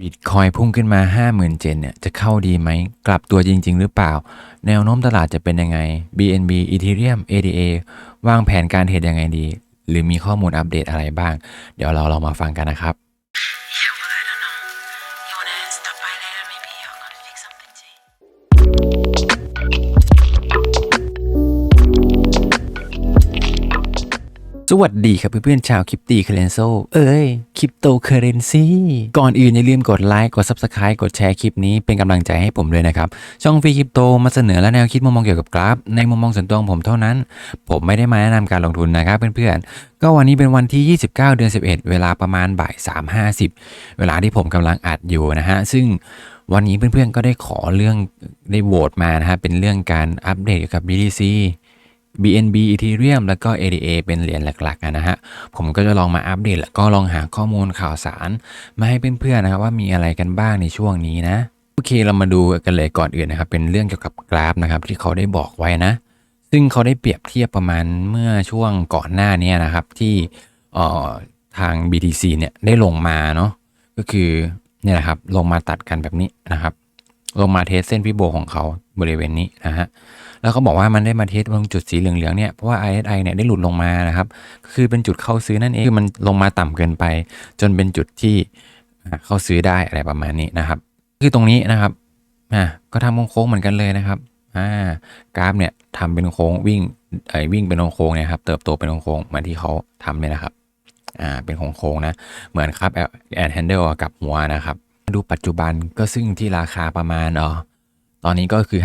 บิตคอยพุ่งขึ้นมา 50,000เจนเนี่ยจะเข้าดีไหม กลับตัวจริง ๆ หรือเปล่า แนวโน้มตลาดจะเป็นยังไง BNB Ethereum ADA วางแผนการเทรดยังไงดี หรือมีข้อมูลอัปเดตอะไรบ้าง เดี๋ยวเราลองมาฟังกันนะครับ สวัสดีครับเพื่อนๆชาวคริปตีเคเรนโซเอ้ยคริปโตเคเรนซีก่อนอื่นอย่าลืมกดไลค์กด Subscribe กดแชร์คลิปนี้เป็นกำลังใจให้ผมด้วยนะครับ ช่องฟรีคริปโตมาเสนอและแนวคิดมุมมองเกี่ยวกับกราฟ ในมุมมองส่วนตัวของผมเท่านั้น ผมไม่ได้มาแนะนำการลงทุนนะครับเพื่อนๆ ก็วันนี้เป็นวันที่ 29 เดือน 11 เวลาประมาณบ่าย3.50 เวลาที่ผมกำลังอัดอยู่นะฮะซึ่งวันนี้เพื่อนๆก็ได้ขอเรื่องได้โหวตมานะฮะเป็นเรื่องการอัปเดตเกี่ยวกับ BTC BNB Ethereum แล้วก็ ADA เป็นเหรียญหลักๆนะฮะ ผมก็จะลองมาอัปเดต แล้วก็ลองหาข้อมูลข่าวสาร มาให้เพื่อนๆนะครับว่ามีอะไรกันบ้างในช่วงนี้นะ โอเคเรามาดูกันเลยก่อนอื่นนะครับ เป็นเรื่องเกี่ยวกับกราฟนะครับที่เขาได้บอกไว้นะ ซึ่งเขาได้เปรียบเทียบประมาณเมื่อช่วงก่อนหน้านี้นะครับที่ทาง BTC เนี่ยได้ลงมาเนาะก็คือเนี่ยนะครับลงมาตัดกันแบบนี้นะครับ ลงมาเทสเส้นฟิโบของเขาบริเวณนี้นะฮะ แล้วเขาบอกว่ามันได้มาเทสตรงจุดสีเหลืองๆเนี่ยเพราะว่า RSI เนี่ยได้หลุดลงมานะครับคือเป็นจุดเข้าซื้อนั่นเองคือมันลงมาต่ำเกินไป จนเป็นจุดที่เข้าซื้อได้อะไรประมาณนี้นะครับ คือตรงนี้นะครับอ่าก็ทำโค้งเหมือนกันเลยนะครับอ่ากราฟเนี่ยทำเป็นโค้งวิ่งไอ้วิ่งเป็นโค้งเนี่ยครับเติบโตเป็นโค้งเหมือนที่เขาทำเนี่ยนะครับอ่าเป็นโค้งๆนะเหมือนครับแอนแฮนเดิลกับหัวนะครับ ดูปัจจุบันก็ซึ่งที่ราคาประมาณเออ ตอนนี้ก็คือ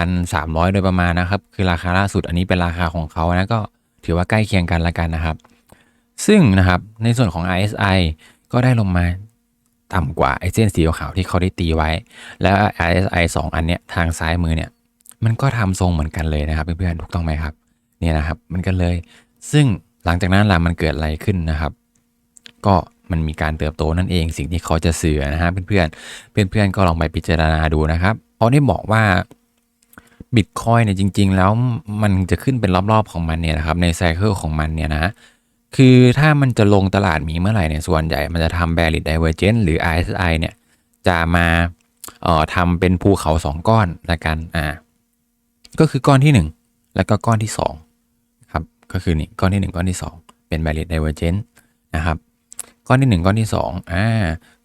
57,300 โดยประมาณนะครับ คือราคาล่าสุดอันนี้เป็นราคาของเขานะก็ถือว่าใกล้เคียงกันละกันนะครับ ซึ่งนะครับในส่วนของ RSI ก็ได้ลงมาต่ำกว่าไอเส้นสีขาวที่เขาได้ตีไว้ แล้ว RSI 2 อันเนี้ยทางซ้ายมือเนี่ยมันก็ทำทรงเหมือนกันเลยนะครับเพื่อนๆถูกต้องไหมครับเนี่ยนะครับมันกันเลย ซึ่งหลังจากนั้นล่ะมันเกิดอะไรขึ้นนะครับ ก็มันมีการเติบโตนั่นเองสิ่งที่เขาจะเสือนะฮะเพื่อนๆเพื่อนๆก็ลองไปพิจารณาดูนะครับ เขาได้บอกว่าบิตคอยเนี่ยจริง ๆ แล้วมันจะขึ้นเป็นรอบๆของมันเนี่ยนะครับในไซเคิลของมันเนี่ยนะคือถ้ามันจะลงตลาดหมีเมื่อไหร่เนี่ยส่วนใหญ่มันจะทำ bearish divergence หรือ RSI เนี่ยจะมาเอ่อทำเป็นภูเขาสองก้อนละกันอ่าก็คือก้อนที่หนึ่งแล้วก็ก้อนที่สองครับก็คือนี่ก้อนที่หนึ่งก้อนที่สองเป็น bearish divergence นะครับก้อนที่หนึ่งก้อนที่สองอ่า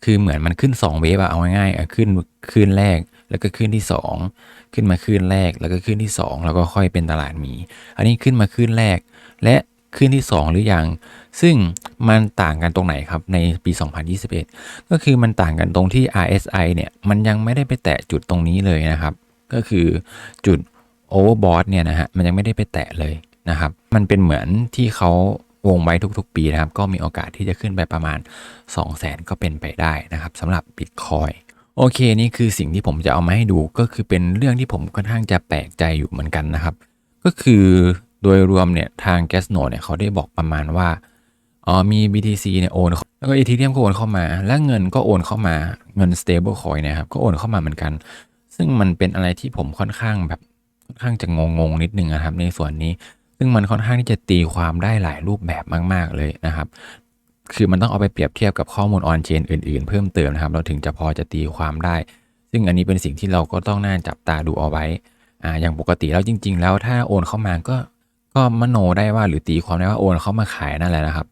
คือเหมือนมันขึ้นสองเวฟอะเอาง่ายๆขึ้นขึ้นแรก แล้วก็ขึ้นที่สองขึ้นมาขึ้นแรก แล้วก็ขึ้นที่สองแล้วก็ค่อยเป็นตลาดหมี อันนี้ขึ้นมาขึ้นแรก และขึ้นที่สองหรือยัง ซึ่งมันต่างกันตรงไหนครับในปี 2021 ก็คือมันต่างกันตรงที่ RSI เนี่ย มันยังไม่ได้ไปแตะจุดตรงนี้เลยนะครับ ก็คือจุด overbought เนี่ยนะฮะ มันยังไม่ได้ไปแตะเลยนะครับ มันเป็นเหมือนที่เขาวงไว้ทุกๆ ปีนะครับ ก็มีโอกาสที่จะขึ้นไปประมาณ 2 0 0แสนก็เป็นไปได้นะครับสำหรับ Bitcoin โอเคนี่คือสิ่งที่ผมจะเอามาให้ดูก็คือเป็นเรื่องที่ผมค่อนข้างจะแปลกใจอยู่เหมือนกันนะครับ ก็คือโดยรวมเนี่ยทาง g a s n o เนี่ยเขาได้บอกประมาณว่าอ๋อมี BTC เนี่ยโอนแล้วก็ Ethereum ก็โอนเข้ามา และเงินก็โอนเข้ามาเงิน stable coin นะครับก็โอนเข้ามาเหมือนกัน ซึ่งมันเป็นอะไรที่ผมค่อนข้างแบบค่อนข้างจะงงๆนิดนึงนะครับในส่วนนี้ ซึ่งมันค่อนข้างที่จะตีความได้หลายรูปแบบมาก ๆเลยนะครับ คือมันต้องเอาไปเปรียบเทียบกับข้อมูลออนเชนอื่นๆ เพิ่มเติมนะครับ เราถึงจะพอจะตีความได้ ซึ่งอันนี้เป็นสิ่งที่เราก็ต้องน่าจับตาดูเอาไว้อ่าอย่างปกติแล้วจริง ๆ แล้วถ้าโอนเข้ามาก็ก็มโนได้ว่าหรือตีความได้ว่าโอนเข้ามาขายนั่นแหละนะครับ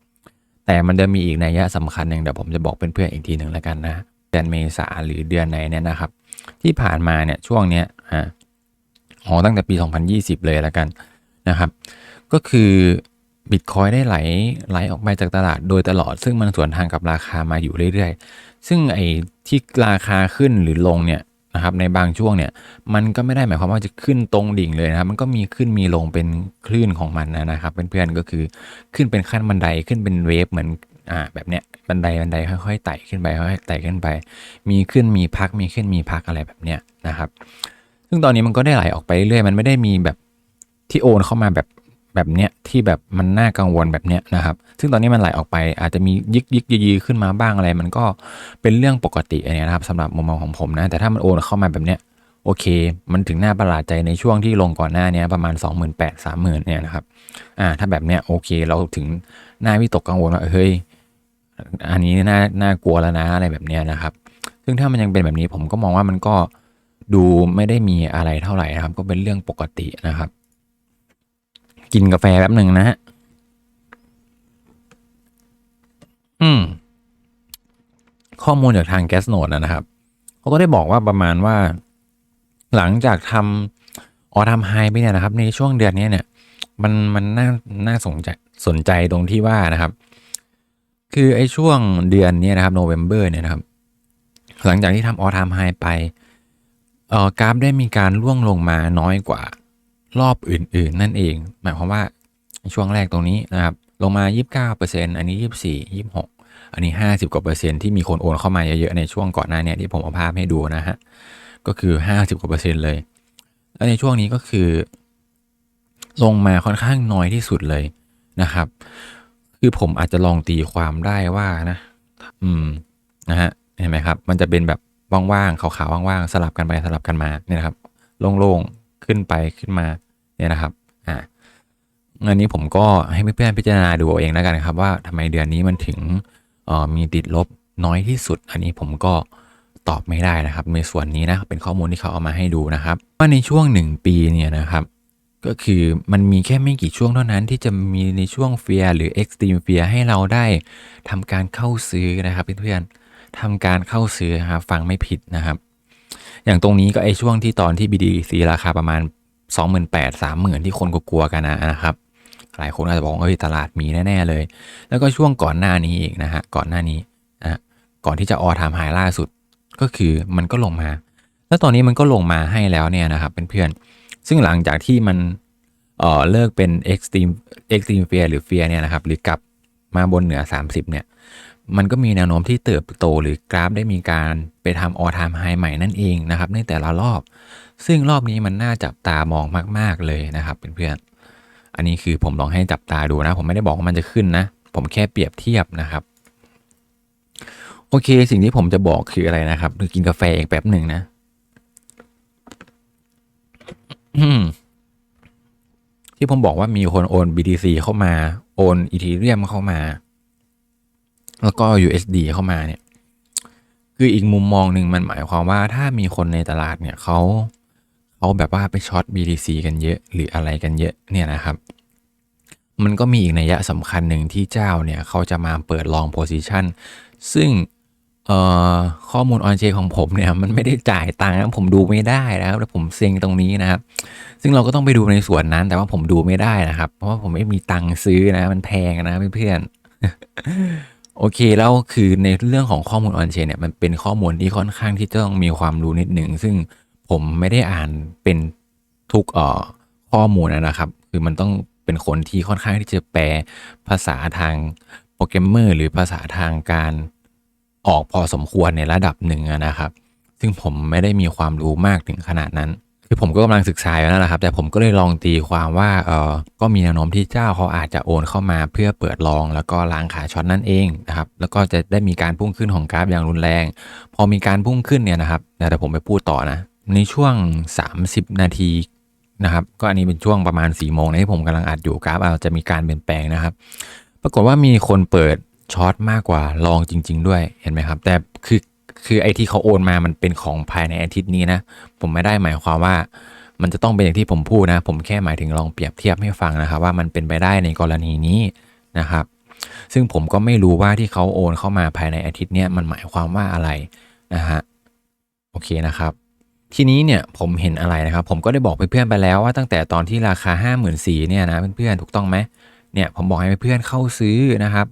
แต่มันจะมีอีกนัยยะสำคัญหนึ่งเดี๋ยวผมจะบอกเพื่อนๆอีกทีหนึ่งแล้วกันนะเดือนเมษาหรือเดือนไหนเนี่ยนะครับ ที่ผ่านมาเนี่ยช่วงเนี้ยอ่าอ๋อตั้งแต่ปี 2020 เลยแล้วกันนะครับ ก็คือ บิตคอยได้ไหลไหลออกไปจากตลาดโดยตลอด ซึ่งมันสวนทางกับราคามาอยู่เรื่อยๆ ซึ่งไอ้ที่ราคาขึ้นหรือลงเนี่ยนะครับในบางช่วงเนี่ยมันก็ไม่ได้หมายความว่าจะขึ้นตรงดิ่งเลยนะครับ มันก็มีขึ้นมีลงเป็นคลื่นของมันนะครับเพื่อนๆก็คือขึ้นเป็นขั้นบันไดขึ้นเป็นเวฟเหมือนอ่าแบบเนี้ยบันไดบันไดค่อยๆไต่ขึ้นไปค่อยๆไต่ขึ้นไป มีขึ้นมีพักมีขึ้นมีพักอะไรแบบเนี้ยนะครับ ซึ่งตอนนี้มันก็ได้ไหลออกไปเรื่อยมันไม่ได้มีแบบที่โอนเข้ามาแบบ แบบเนี้ยที่แบบมันน่ากังวลแบบเนี้ยนะครับ ซึ่งตอนนี้มันไหลออกไปอาจจะมียิกยิกยียีขึ้นมาบ้างอะไร มันก็เป็นเรื่องปกติอันเนี้ยนะครับสำหรับมุมมองของผมนะ แต่ถ้ามันโอนเข้ามาแบบเนี้ยโอเค มันถึงหน้าประหลาดใจในช่วงที่ลงก่อนหน้านี้ประมาณ 2 8 0 0 0 3 0 0 0 0เนี่ยนะครับอ่าถ้าแบบเนี้ยโอเค เราถึงหน้าวิตกกังวลว่าเฮ้ยอันนี้น่าน่ากลัวแล้วนะอะไรแบบเนี้ยนะครับ ซึ่งถ้ามันยังเป็นแบบนี้ผมก็มองว่ามันก็ดูไม่ได้มีอะไรเท่าไหร่นะครับ ก็เป็นเรื่องปกตินะครับ กินกาแฟแป๊บหนึ่งนะฮะ อืม ข้อมูลจากทางแกสโนดนะครับ เขาก็ได้บอกว่าประมาณว่า หลังจากทำออทำไฮไปเนี่ยนะครับ ในช่วงเดือนนี้เนี่ย มันมันน่าน่าสนใจสนใจตรงที่ว่านะครับ คือไอ้ช่วงเดือนนี้นะครับโนเวม ber เนี่ยนะครับ หลังจากที่ทำออทามไฮไปเอ่อกราฟได้มีการร่วงลงมาน้อยกว่า รอบอื่น ๆ นั่นเอง หมายความว่าช่วงแรกตรงนี้นะครับลงมา 29%อันนี้ 24 26 อันนี้ 50 กว่าเปอร์เซ็นต์ที่มีคนโอนเข้ามาเยอะ ๆ ในช่วงก่อนหน้าเนี้ที่ผมเอาภาพให้ดูนะฮะ ก็คือ 50 กว่าเปอร์เซ็นต์เลย แล้วในช่วงนี้ก็คือ ลงมาค่อนข้างน้อยที่สุดเลยนะครับ คือผมอาจจะลองตีความได้ว่านะ อืม นะฮะ เห็นไหมครับ มันจะเป็นแบบว่างๆ ขาวๆ ว่างๆ สลับกันไปสลับกันมาเนี่ยนะครับ โล่งๆ ขึ้นไปขึ้นมาเนี่ยนะครับอ่าอันนี้ผมก็ให้เพื่อนๆพิจารณาดูเอาเองแล้วกันครับ ว่าทำไมเดือนนี้มันถึงมีติดลบน้อยที่สุด อันนี้ผมก็ตอบไม่ได้นะครับ ในส่วนนี้นะเป็นข้อมูลที่เขาเอามาให้ดูนะครับ ว่าในช่วงหนึ่งปีเนี่ยนะครับ ก็คือมันมีแค่ไม่กี่ช่วงเท่านั้นที่จะมีในช่วงเฟียหรือ Extreme Fear ให้เราได้ทำการเข้าซื้อนะครับเพื่อนๆทำการเข้าซื้อครับฟังไม่ผิดนะครับ อย่างตรงนี้ก็ไอช่วงที่ตอนที่ BDC ราคาประมาณ 28,000 30,000 ที่คนกลัวกันนะครับ หลายคนอาจจะบอกว่าเฮ้ยตลาดมีแน่ ๆ เลย แล้วก็ช่วงก่อนหน้านี้อีกนะฮะ ก่อนหน้านี้นะก่อนที่จะออทามไฮล่าสุด ก็คือมันก็ลงมา แล้วตอนนี้มันก็ลงมาให้แล้วเนี่ยนะครับเพื่อนๆ ซึ่งหลังจากที่มันเออเลิกเป็น extreme extreme fear หรือ fear เนี่ยนะครับ หรือกลับมาบนเหนือ 30 เนี่ย มันก็มีแนวโน้มที่เติบโตหรือกราฟได้มีการไปทำ all time high ใหม่นั่นเองนะครับในแต่ละรอบ ซึ่งรอบนี้มันน่าจับตามองมาก ๆเลยนะครับเพื่อนๆอันนี้คือผมลองให้จับตาดูนะ ผมไม่ได้บอกว่ามันจะขึ้นนะ ผมแค่เปรียบเทียบนะครับโอเค สิ่งที่ผมจะบอกคืออะไรนะครับคือกินกาแฟอีกแป๊บหนึ่งนะที่ผมบอกว่ามีคนโอน BTC เข้ามา โอน Ethereum เข้ามา แล้วก็ USD เข้ามาเนี่ย คืออีกมุมมองหนึ่งมันหมายความว่าถ้ามีคนในตลาดเนี่ยเขาเขาแบบว่าไปช็อต BTC กันเยอะหรืออะไรกันเยอะเนี่ยนะครับ มันก็มีอีกนัยยะสำคัญหนึ่งที่เจ้าเนี่ยเขาจะมาเปิดลองโพซิชันซึ่งข้อมูลออนเชของผมเนี่ยมันไม่ได้จ่ายตังค์ผมดูไม่ได้นะครับแล้วผมเซ็งตรงนี้นะครับ ซึ่งเราก็ต้องไปดูในส่วนนั้น แต่ว่าผมดูไม่ได้นะครับ เพราะว่าผมไม่มีตังค์ซื้อนะ มันแพงนะเพื่อน โอเคแล้วคือในเรื่องของข้อมูลออนเชนเนี่ยมันเป็นข้อมูลที่ค่อนข้างที่จะต้องมีความรู้นิดหนึ่งซึ่งผมไม่ได้อ่านเป็นทุกอ่อข้อมูลนะครับ คือมันต้องเป็นคนที่ค่อนข้างที่จะแปลภาษาทางโปรแกรมเมอร์หรือภาษาทางการออกพอสมควรในระดับหนึ่งนะครับ ซึ่งผมไม่ได้มีความรู้มากถึงขนาดนั้น คือผมก็กำลังศึกษาอยู่นั่นแหละครับ แต่ผมก็เลยลองตีความว่าเออก็มีแนวโน้มที่เจ้าเขาอาจจะโอนเข้ามาเพื่อเปิดลอง แล้วก็ล้างขาช็อตนั่นเองนะครับ แล้วก็จะได้มีการพุ่งขึ้นของกราฟอย่างรุนแรง พอมีการพุ่งขึ้นเนี่ยนะครับเดี๋ยวผมไปพูดต่อนะ ในช่วง 30 นาทีนะครับ ก็อันนี้เป็นช่วงประมาณ4ี่โมงนะที่ผมกำลังอัดอยู่กราฟอาจจะมีการเปลี่ยนแปลงนะครับ ปรากฏว่ามีคนเปิดช็อตมากกว่าลองจริง ๆ ด้วยเห็นไหมครับ แต่คือ คือไอที่เขาโอนมามันเป็นของภายในอาทิตย์นี้นะ ผมไม่ได้หมายความว่า มันจะต้องเป็นอย่างที่ผมพูดนะ ผมแค่หมายถึงลองเปรียบเทียบให้ฟังนะครับ ว่ามันเป็นไปได้ในกรณีนี้นะครับ ซึ่งผมก็ไม่รู้ว่าที่เขาโอนเข้ามาภายในอาทิตย์นี้มันหมายความว่าอะไรนะฮะโอเคนะครับ ทีนี้เนี่ยผมเห็นอะไรนะครับ ผมก็ได้บอกเพื่อนๆไปแล้วว่าตั้งแต่ตอนที่ราคา 5 4 0 0 0เนี่ยนะเพื่อนๆถูกต้องไหมเนี่ยผมบอกให้เพื่อนๆเข้าซื้อนะครับ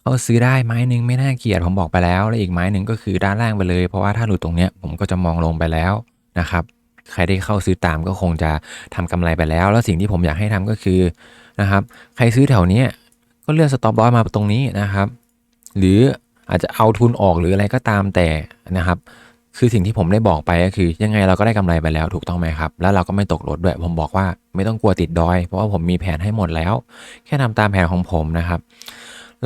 เขาซื้อได้ไม้หนึ่งไม่น่าเกลียดผมบอกไปแล้วแล้วอีกไม้หนึ่งก็คือด้านล่างไปเลย เพราะว่าถ้าหลุดตรงเนี้ยผมก็จะมองลงไปแล้วนะครับ ใครได้เข้าซื้อตามก็คงจะทำกำไรไปแล้ว แล้วสิ่งที่ผมอยากให้ทำก็คือนะครับใครซื้อแถวนี้ก็เลือกสต็อปลอสมาตรงนี้นะครับ หรืออาจจะเอาทุนออกหรืออะไรก็ตามแต่นะครับ คือสิ่งที่ผมได้บอกไปก็คือ ยังไงเราก็ได้กำไรไปแล้วถูกต้องไหมครับ แล้วเราก็ไม่ตกรถด้วย ผมบอกว่าไม่ต้องกลัวติดดอย เพราะว่าผมมีแผนให้หมดแล้ว แค่ทำตามแผนของผมนะครับ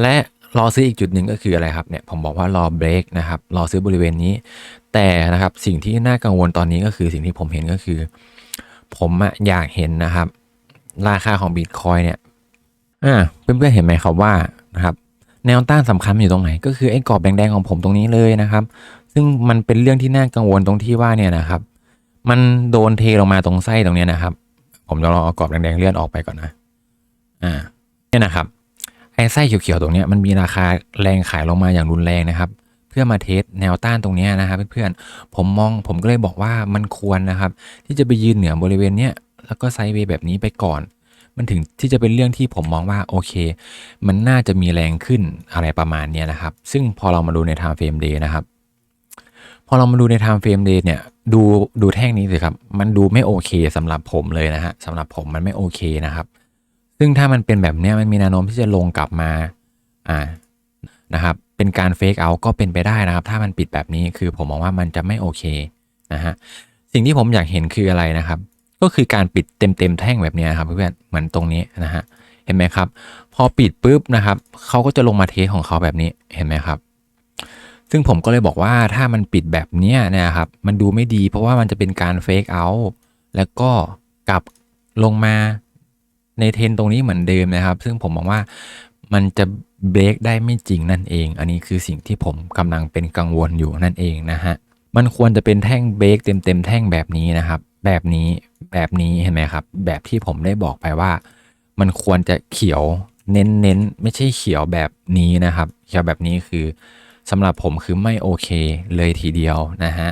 และ รอซื้ออีกจุดหนึ่งก็คืออะไรครับเนี่ยผมบอกว่ารอเบรกนะครับรอซื้อบริเวณนี้ แต่นะครับสิ่งที่น่ากังวลตอนนี้ก็คือสิ่งที่ผมเห็นก็คือ ผมอยากเห็นนะครับ ราคาของบิตคอยเนี่ยอ่าเพื่อนๆเห็นไหมครับว่านะครับแนวต้านสำคัญอยู่ตรงไหน ก็คือไอ้กรอบแดงๆของผมตรงนี้เลยนะครับ ซึ่งมันเป็นเรื่องที่น่ากังวลตรงที่ว่าเนี่ยนะครับ มันโดนเทลงมาตรงไส้ตรงเนี้ยนะครับ ผมจะลองเอากรอบแดงๆเลื่อนออกไปก่อนนะอ่าเนี่ยนะครับ ไอ้ไส้เขียวๆตรงนี้มันมีราคาแรงขายลงมาอย่างรุนแรงนะครับ เพื่อมาเทสแนวต้านตรงนี้นะครับเพื่อนๆผมมองผมก็เลยบอกว่ามันควรนะครับ ที่จะไปยืนเหนือบริเวณเนี้ยแล้วก็ไซด์เวย์แบบนี้ไปก่อน มันถึงที่จะเป็นเรื่องที่ผมมองว่าโอเค มันน่าจะมีแรงขึ้นอะไรประมาณนี้นะครับ ซึ่งพอเรามาดูใน time frame day นะครับพอเรามาดูใน time frame day เนี่ยดูดูแท่งนี้สิครับ มันดูไม่โอเคสำหรับผมเลยนะฮะสำหรับผมมันไม่โอเคนะครับ ซึ่งถ้ามันเป็นแบบนี้มันมีแนวโน้มที่จะลงกลับมาอ่านะครับเป็นการเฟกเอาก็เป็นไปได้นะครับ ถ้ามันปิดแบบนี้คือผมมองว่ามันจะไม่โอเคนะฮะสิ่งที่ผมอยากเห็นคืออะไรนะครับ ก็คือการปิดเต็มเต็มๆแท่งแบบนี้ครับเพื่อนๆเหมือนตรงนี้นะฮะเห็นไหมครับ พอปิดปุ๊บนะครับเขาก็จะลงมาเทสของเขาแบบนี้เห็นไหมครับ ซึ่งผมก็เลยบอกว่าถ้ามันปิดแบบเนี้ยนะครับ มันดูไม่ดี เพราะว่ามันจะเป็นการเฟกเอาท์แล้วก็กลับลงมา ในเทรนตรงนี้เหมือนเดิมนะครับ ซึ่งผมมองว่ามันจะเบรกได้ไม่จริงนั่นเอง อันนี้คือสิ่งที่ผมกำลังเป็นกังวลอยู่นั่นเองนะฮะ มันควรจะเป็นแท่งเบรกเต็มเต็มๆแท่งแบบนี้นะครับ แบบนี้แบบนี้เห็นไหมครับ แบบที่ผมได้บอกไปว่า มันควรจะเขียวเน้นเน้นไม่ใช่เขียวแบบนี้นะครับ เขียวแบบนี้คือสำหรับผมคือไม่โอเคเลยทีเดียวนะฮะ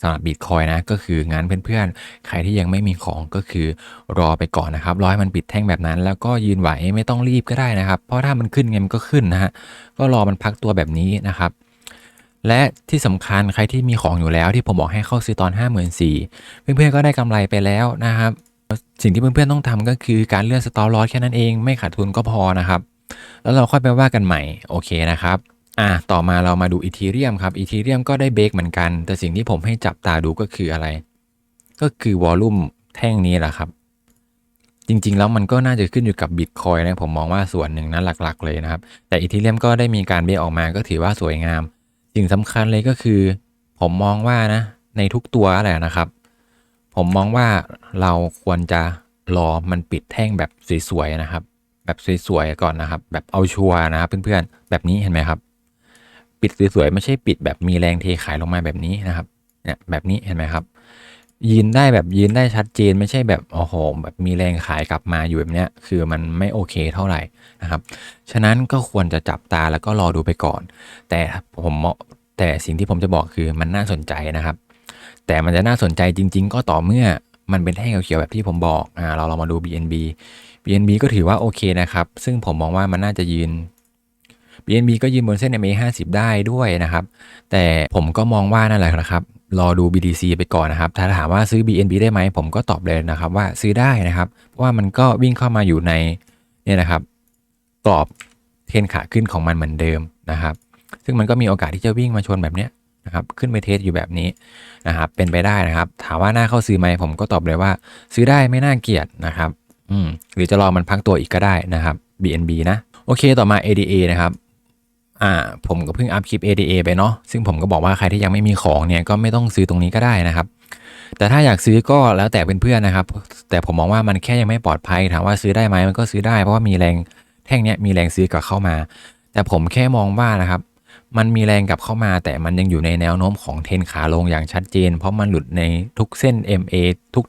สำหรับบิตคอยนะก็คืองั้นเพื่อนๆ ใครที่ยังไม่มีของก็คือรอไปก่อนนะครับ รอให้มันปิดแท่งแบบนั้น แล้วก็ยืนไหวไม่ต้องรีบก็ได้นะครับ เพราะถ้ามันขึ้นไงมันก็ขึ้นนะฮะก็รอมันพักตัวแบบนี้นะครับ และที่สำคัญใครที่มีของอยู่แล้วที่ผมบอกให้เข้าซื้อตอน 5 4 0 0 0เพื่อนๆก็ได้กำไรไปแล้วนะครับ สิ่งที่เพื่อนๆต้องทำก็คือการเลื่อนสตอลลอสแค่นั้นเองไม่ขาดทุนก็พอนะครับ แล้วเราค่อยไปว่ากันใหม่โอเคนะครับ อะต่อมาเรามาดูอีทีเรียมครับอีทีเรียมก็ได้เบรกเหมือนกัน แต่สิ่งที่ผมให้จับตาดูก็คืออะไร ก็คือวอลลุ่มแท่งนี้แหละครับ จริงๆแล้วมันก็น่าจะขึ้นอยู่กับบิตคอยนะผมมองว่าส่วนหนึ่งนะหลักๆเลยนะครับ แต่อีทีเรียมก็ได้มีการเบรกออกมาก็ถือว่าสวยงาม สิ่งสำคัญเลยก็คือ ผมมองว่านะ ในทุกตัวแหละนะครับ ผมมองว่าเราควรจะรอมันปิดแท่งแบบสวยๆนะครับ แบบสวยๆก่อนนะครับ แบบเอาชัวร์นะครับเพื่อนๆแบบนี้เห็นไหมครับ ปิดสวยๆไม่ใช่ปิดแบบมีแรงเทขายลงมาแบบนี้นะครับเนี่ยแบบนี้เห็นไหมครับ ยืนได้แบบยืนได้ชัดเจนไม่ใช่แบบโอ้โหแบบมีแรงขายกลับมาอยู่แบบเนี้ยคือมันไม่โอเคเท่าไหร่นะครับ ฉะนั้นก็ควรจะจับตาแล้วก็รอดูไปก่อน แต่ผมแต่สิ่งที่ผมจะบอกคือมันน่าสนใจนะครับ แต่มันจะน่าสนใจจริง ๆ ก็ต่อเมื่อมันเป็นแท่งเขียวๆแบบที่ผมบอกอ่าเราเรามาดู BNB BNB ก็ถือว่าโอเคนะครับ ซึ่งผมมองว่ามันน่าจะยืน BNB ก็ยืนบนเส้น MA 50 ได้ด้วยนะครับ แต่ผมก็มองว่านั่นแหละนะครับ รอดู BTC ไปก่อนนะครับ ถ้าถามว่าซื้อ BNB ได้ไหม ผมก็ตอบเลยนะครับว่าซื้อได้นะครับ เพราะว่ามันก็วิ่งเข้ามาอยู่ในเนี่ยนะครับ กรอบเทนขาขึ้นของมันเหมือนเดิมนะครับ ซึ่งมันก็มีโอกาสที่จะวิ่งมาชนแบบเนี้ยนะครับ ขึ้นไปเทสอยู่แบบนี้นะครับ เป็นไปได้นะครับ ถามว่าน่าเข้าซื้อไหมผมก็ตอบเลยว่า ซื้อได้ไม่น่าเกลียดนะครับ อืมหรือจะรอมันพักตัวอีกก็ได้นะครับ BNB นะ โอเค ต่อมา ADA นะครับ อ่าผมก็เพิ่งอัพคลิป ADA ไปเนาะซึ่งผมก็บอกว่าใครที่ยังไม่มีของเนี่ยก็ไม่ต้องซื้อตรงนี้ก็ได้นะครับ แต่ถ้าอยากซื้อก็แล้วแต่เพื่อนๆนะครับ แต่ผมมองว่ามันแค่ยังไม่ปลอดภัยถามว่าซื้อได้ไหมมันก็ซื้อได้เพราะว่ามีแรงแท่งเนี้ยมีแรงซื้อกลับเข้ามา แต่ผมแค่มองว่านะครับ มันมีแรงกลับเข้ามาแต่มันยังอยู่ในแนวโน้มของเทนขาลงอย่างชัดเจน เพราะมันหลุดในทุกเส้น MA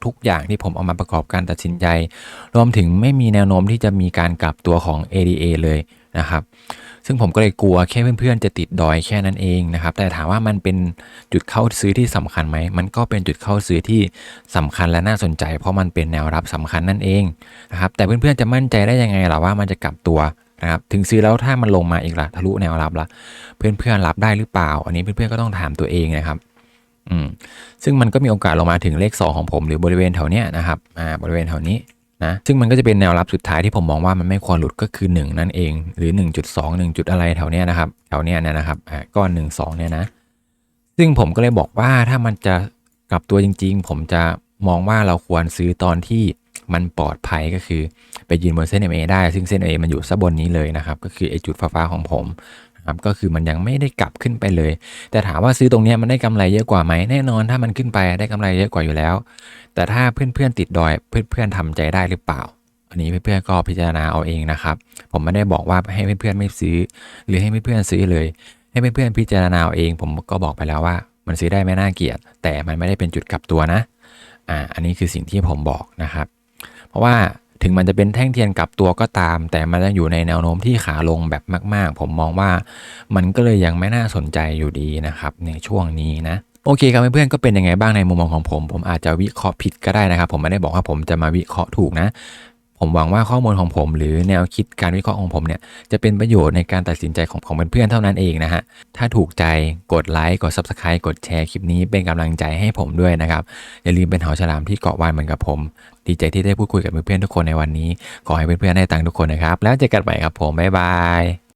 ทุกๆ อย่างที่ผมเอามาประกอบการตัดสินใจ รวมถึงไม่มีแนวโน้มที่จะมีการกลับตัวของ ADA เลย นะครับซึ่งผมก็เลยกลัวแค่เพื่อนๆจะติดดอยแค่นั้นเองนะครับ แต่ถามว่ามันเป็นจุดเข้าซื้อที่สำคัญไหม มันก็เป็นจุดเข้าซื้อที่สำคัญและน่าสนใจ เพราะมันเป็นแนวรับสำคัญนั่นเองนะครับ แต่เพื่อนๆจะมั่นใจได้ยังไงล่ะว่ามันจะกลับตัวนะครับถึงซื้อแล้วถ้ามันลงมาอีกล่ะทะลุแนวรับละเพื่อนๆรับได้หรือเปล่า อันนี้เพื่อนๆก็ต้องถามตัวเองนะครับอืมซึ่งมันก็มีโอกาสลงมาถึงเลข 2 ของผม หรือบริเวณแถวเนี้ยนะครับอ่าบริเวณแถวนี้ นะซึ่งมันก็จะเป็นแนวรับสุดท้ายที่ผมมองว่ามันไม่ควรหลุดก็คือ 1 นั่นเอง หรือ 1.2 1จุดอะไรแถวเนี้ยนะครับแถวเนี้ยนะครับอ่าก้อน 1 2 เนี่ยนะ ซึ่งผมก็เลยบอกว่าถ้ามันจะกลับตัวจริง ๆ ผมจะมองว่าเราควรซื้อตอนที่มันปลอดภัยก็คือไปยืนบนเส้น MA ได้ ซึ่งเส้น MA มันอยู่ซะบนนี้เลยนะครับ ก็คือไอจุดฟ้าๆของผม ครับก็คือมันยังไม่ได้กลับขึ้นไปเลย แต่ถามว่าซื้อตรงนี้มันได้กำไรเยอะกว่าไหมแน่นอนถ้ามันขึ้นไปได้กำไรเยอะกว่าอยู่แล้ว แต่ถ้าเพื่อนๆติดดอยเพื่อนๆทำใจได้หรือเปล่า อันนี้เพื่อนๆก็พิจารณาเอาเองนะครับ ผมไม่ได้บอกว่าให้เพื่อนๆไม่ซื้อ หรือให้เพื่อนๆซื้อเลย ให้เพื่อนๆพิจารณาเอาเอง ผมก็บอกไปแล้วว่า มันซื้อได้ไม่น่าเกลียดแต่มันไม่ได้เป็นจุดกลับตัวนะอ่าอันนี้คือสิ่งที่ผมบอกนะครับ เพราะว่า ถึงมันจะเป็นแท่งเทียนกลับตัวก็ตาม แต่มันยังอยู่ในแนวโน้มที่ขาลงแบบมาก ๆ ผมมองว่ามันก็เลยยังไม่น่าสนใจอยู่ดีนะครับในช่วงนี้นะโอเคครับเพื่อนๆก็เป็นยังไงบ้างในมุมมองของผม ผมอาจจะวิเคราะห์ผิดก็ได้นะครับ ผมไม่ได้บอกว่าผมจะมาวิเคราะห์ถูกนะ ผมหวังว่าข้อมูลของผม หรือแนวคิดการวิเคราะห์ของผมเนี่ยจะเป็นประโยชน์ในการตัดสินใจของของเพื่อนๆเท่านั้นเองนะฮะ ถ้าถูกใจกดไลค์กด Subscribe กดแชร์คลิปนี้เป็นกำลังใจให้ผมด้วยนะครับ อย่าลืมเป็นหอฉลามที่เกาะวานเหมือนกับผม ดีใจที่ได้พูดคุยกับเพื่อนๆทุกคนในวันนี้ ขอให้เพื่อนๆได้ตังค์ทุกคนนะครับ แล้วเจอกันใหม่ครับผมบ๊ายบาย